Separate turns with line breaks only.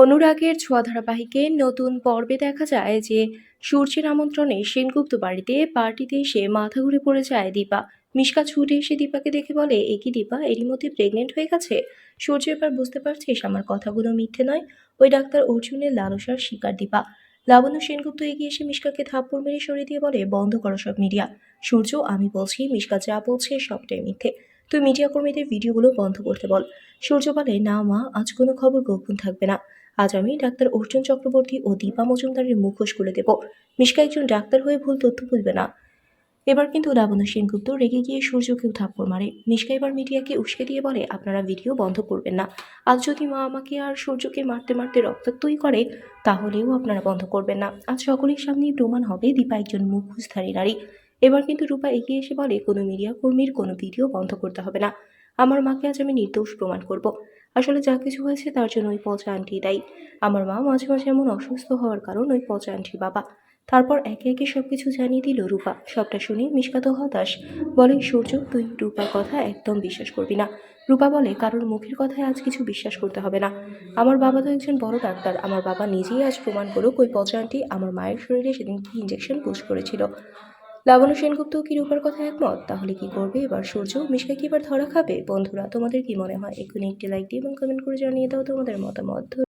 অনুরাগের ছোঁয়া ধারাবাহিকে নতুন পর্বে দেখা যায় যে সূর্যের আমন্ত্রণে সেনগুপ্ত বাড়িতে পার্টিতে এসে মাথা ঘুরে পড়ে যায় দীপা। মিশকা ছুটে এসে দীপাকে দেখে বলে, এ কি দীপা? এরই মধ্যে প্রেগনেন্ট হয়ে গেছে? সূর্য এবার বুঝতে পারছিস, আমার কথাগুলো মিথ্যে নয়। ওই ডাক্তার অর্জুনের লালসার শিকার দীপা। লাবণ্য সেনগুপ্ত এগিয়ে এসে মিশকাকে থাপ্পড় মেরে সরিয়ে দিয়ে বলে, বন্ধ করো সব মিডিয়া। সূর্য, আমি বলছি, মিশকা যা বলছে সবটাই মিথ্যে। তুই মিডিয়া কর্মীদের ভিডিওগুলো বন্ধ করতে বল। সূর্য বলে, না মা, আজ কোনো খবর গোপন থাকবে না। আজ আমি ডাক্তার অর্জুন চক্রবর্তী ও দীপা মজুমদারের মুখোশ খুলে দেব। মিশকা একজন ডাক্তার হয়ে ভুল তথ্য বলবে না। এবার কিন্তু লাবণ্য সেনগুপ্ত রেগে গিয়ে সূর্যকেও থাপ্পড় মারে। মিশকা এবার মিডিয়াকে উস্কে দিয়ে বলে, আপনারা ভিডিও বন্ধ করবেন না। আজ যদি মা আমাকে আর সূর্যকে মারতে মারতে রক্তাক্তই করে, তাহলেও আপনারা বন্ধ করবেন না। আজ সকলের সামনেই প্রমাণ হবে দীপা একজন মুখোশধারী নারী। এবার কিন্তু রূপা এগিয়ে এসে বলে, কোনো মিডিয়া কর্মীর কোনো ভিডিও বন্ধ করতে হবে না। আমার মাকে আজ আমি নির্দোষ প্রমাণ করব। আসলে যা কিছু হয়েছে তার জন্য ওই পচা আন্টি দায়ী। আমার মা মাঝে মাঝে এমন অসুস্থ হওয়ার কারণ ওই পচা আন্টি বাবা। তারপর একে একে সব কিছু জানিয়ে দিল রূপা। সবটা শুনে মিশকা তো হতাশ। বলে, সূর্য, তুই রূপার কথা একদম বিশ্বাস করবি না। রূপা বলে, কারোর মুখের কথায় আজ কিছু বিশ্বাস করতে হবে না। আমার বাবা তো একজন বড় ডাক্তার। আমার বাবা নিজেই আজ প্রমাণ করুক ওই পচা আন্টি আমার মায়ের শরীরে সেদিন কি ইঞ্জেকশন পুশ করেছিল। লাবণ্য সেনগুপ্ত কি রূপার কথা একমত? তাহলে কি করবে? এবার সূর্য মিশকা কি এবার ধরা খাবে? বন্ধুরা, তোমাদের কি মনে হয়? এক্ষুনি একটি লাইক দিয়ে এবং কমেন্ট করে জানিয়ে দাও তোমাদের মতামত।